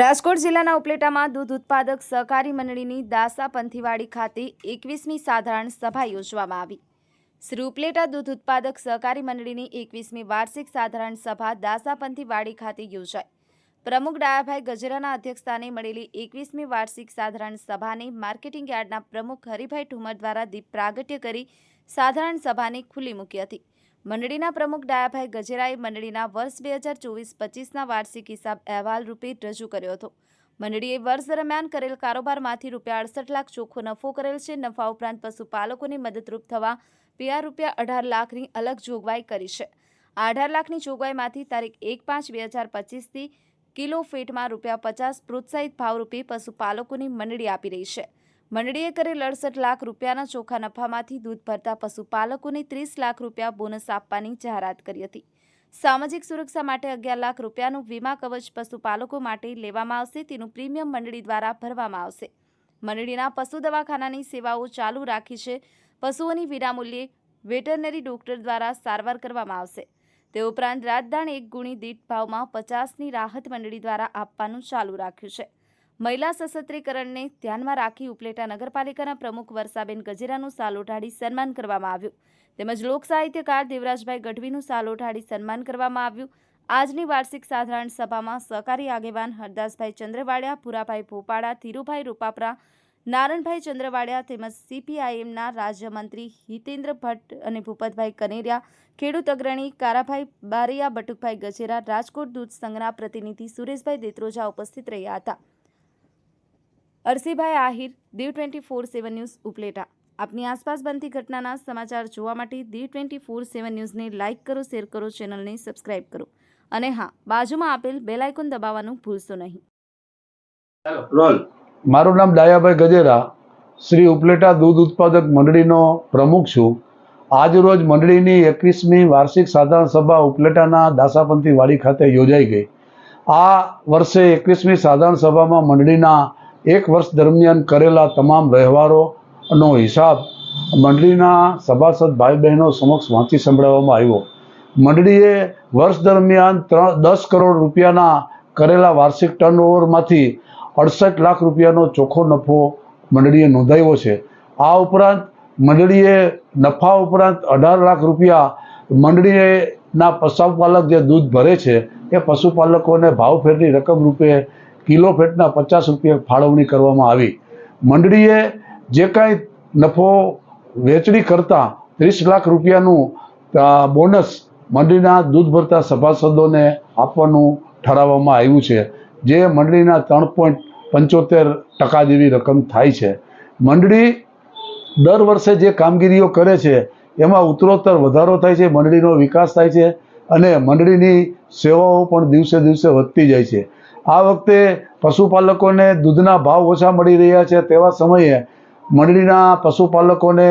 રાજકોટ જિલ્લાના ઉપલેટામાં દૂધ ઉત્પાદક સહકારી મંડળીની દાસા પંથીવાડી ખાતે એકવીસમી સાધારણ સભા યોજવામાં આવી. શ્રી ઉપલેટા દૂધ ઉત્પાદક સહકારી મંડળીની એકવીસમી વાર્ષિક સાધારણ સભા દાસા પંથીવાડી ખાતે યોજાઈ. પ્રમુખ ડાયાભાઈ ગજરાના અધ્યક્ષસ્થાને મળેલી એકવીસમી વાર્ષિક સાધારણ સભાને માર્કેટિંગ યાર્ડના પ્રમુખ હરિભાઈ ઠુમર દ્વારા દીપ પ્રાગટ્ય કરી સાધારણ સભાને ખુલ્લી મૂકી હતી. મંડળીના પ્રમુખ ડાયાભાઈ ગજેરાએ મંડળીના વર્ષ બે હજાર ચોવીસ પચીસના વાર્ષિક હિસાબ અહેવાલ રૂપે રજૂ કર્યો હતો. મંડળીએ વર્ષ દરમિયાન કરેલ કારોબારમાંથી રૂપિયા અડસઠ લાખ ચોખ્ખો નફો કરેલ છે. નફા ઉપરાંત પશુપાલકોને મદદરૂપ થવા પીઆર રૂપિયા અઢાર લાખની અલગ જોગવાઈ કરી છે. આ અઢાર લાખની જોગવાઈમાંથી તારીખ એક પાંચ બે હજાર પચીસથી કિલો ફીટમાં રૂપિયા પચાસ પ્રોત્સાહિત ભાવરૂપે પશુપાલકોની મંડળી આપી રહી છે. મંડળીએ કરેલ અડસઠ લાખ રૂપિયાના ચોખ્ખા નફામાંથી દૂધ ભરતા પશુપાલકોને ત્રીસ લાખ રૂપિયા બોનસ આપવાની જાહેરાત કરી હતી. સામાજિક સુરક્ષા માટે અગિયાર લાખ રૂપિયાનું વીમા કવચ પશુપાલકો માટે લેવામાં આવશે, તેનું પ્રીમિયમ મંડળી દ્વારા ભરવામાં આવશે. મંડળીના પશુ દવાખાનાની સેવાઓ ચાલુ રાખી છે. પશુઓની વિનામૂલ્યે વેટરનરી ડોક્ટર દ્વારા સારવાર કરવામાં આવશે. તે ઉપરાંત રાજદાન એક ગુણી દીઠ ભાવમાં પચાસની રાહત મંડળી દ્વારા આપવાનું ચાલુ રાખ્યું છે. મહિલા સશક્તિકરણને ધ્યાનમાં રાખી ઉપલેટા નગરપાલિકાના પ્રમુખ વર્ષાબેન ગજેરાનું સાલ ઓઢાડી સન્માન કરવામાં આવ્યું. તેમજ લોક સાહિત્યકાર દેવરાજભાઈ ગઢવીનું સાલ ઓઢાડી સન્માન કરવામાં આવ્યું. આજની વાર્ષિક સાધારણ સભામાં સહકારી આગેવાન હરદાસભાઈ ચંદ્રવાડિયા, પુરાભાઈ ભોપાડા ધીરુભાઈ રૂપાપરા, નારણભાઈ ચંદ્રવાડિયા તેમજ સીપીઆઈએમના રાજ્યમંત્રી હિતેન્દ્ર ભટ્ટ અને ભૂપતભાઈ કનેરિયા, ખેડૂત અગ્રણી કારાભાઈ બારિયા, બટુકભાઈ ગજેરા, રાજકોટ દૂધ સંઘના પ્રતિનિધિ સુરેશભાઈ દેત્રોજા ઉપસ્થિત રહ્યા હતા. Arsibhai Ahir Diu twenty four seven news Upleta. આપની આસપાસ બનતી ઘટનાના સમાચાર જોવા માટે દીવ ટ્વેન્ટી ફોર સેવન ન્યૂઝને લાઇક કરો શેર કરો ચેનલને સબસ્ક્રાઇબ કરો. અને હા બાજુમાં આપેલ બેલ આઇકોન દબાવવાનું ભૂલશો નહીં. રોલ. મારું નામ ડાયાભાઈ ગજેરા. શ્રી ઉપલેટા દૂધ ઉત્પાદક મંડળીનો પ્રમુખ છું. આજરોજ મંડળીની એકવીસમી વાર્ષિક સાધારણ સભા ઉપલેટાના દાસાપંથી વાડી ખાતે યોજાઈ ગઈ. આ વર્ષે એકવીસમી સાધારણ સભામાં મંડળીના એક વર્ષ દરમિયાન કરેલા તમામ વ્યવહારોનો હિસાબ મંડળીના સભાસદ ભાઈ બહેનો સમક્ષ વાંચી સંભળાવવામાં આવ્યો. મંડળીએ વર્ષ દરમિયાન ત્રણ, દસ કરોડ રૂપિયાના કરેલા વાર્ષિક ટર્નઓવરમાંથી અડસઠ લાખ રૂપિયાનો ચોખ્ખો નફો મંડળીએ નોંધાવ્યો છે. આ ઉપરાંત મંડળીએ નફા ઉપરાંત અઢાર લાખ રૂપિયા મંડળીના પશુપાલક જે દૂધ ભરે છે, એ પશુપાલકોને ભાવ ફેરની રકમ રૂપે કિલો ફેટના પચાસ રૂપિયા ફાળવણી કરવામાં આવી. મંડળીએ જે કાંઈ નફો વેચણી કરતાં ત્રીસ લાખ રૂપિયાનું બોનસ મંડળીના દૂધ ભરતા સભાસદોને આપવાનું ઠરાવવામાં આવ્યું છે, જે મંડળીના ત્રણ પોઈન્ટ પંચોતેર ટકા જેવી રકમ થાય છે. મંડળી દર વર્ષે જે કામગીરીઓ કરે છે, એમાં ઉત્તરોત્તર વધારો થાય છે, મંડળીનો વિકાસ થાય છે અને મંડળીની સેવાઓ પણ દિવસે દિવસે વધતી જાય છે. આ વખતે પશુપાલકોને દૂધના ભાવ ઓછા મળી રહ્યા છે તેવા સમયે મંડળીના પશુપાલકોને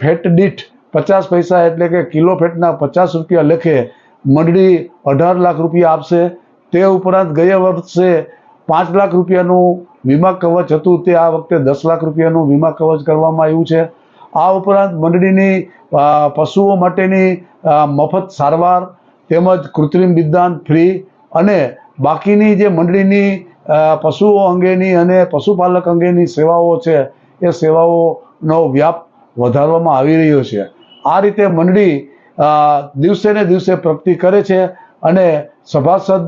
ફેટ દીઠ પચાસ પૈસા એટલે કે કિલો ફેટના પચાસ રૂપિયા લેખે મંડળી અઢાર લાખ રૂપિયા આપશે. તે ઉપરાંત ગયા વર્ષે પાંચ લાખ રૂપિયાનું વીમા કવચ હતું. તે આ વખતે દસ લાખ રૂપિયાનું વીમા કવચ કરવામાં આવ્યું છે. આ ઉપરાંત મંડળીની પશુઓ માટેની મફત સારવાર તેમજ કૃત્રિમ વિદ્યાન ફ્રી અને બાકીની જે મંડળીની પશુઓ અંગેની અને પશુપાલક અંગેની સેવાઓ છે, એ સેવાઓનો વ્યાપ વધારવામાં આવી રહ્યો છે. આ રીતે મંડળી દિવસે ને દિવસે પ્રગતિ કરે છે અને સભાસદ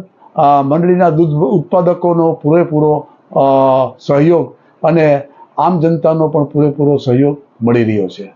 મંડળીના દૂધ ઉત્પાદકોનો પૂરેપૂરો સહયોગ અને આમ જનતાનો પણ પૂરેપૂરો સહયોગ મળી રહ્યો છે.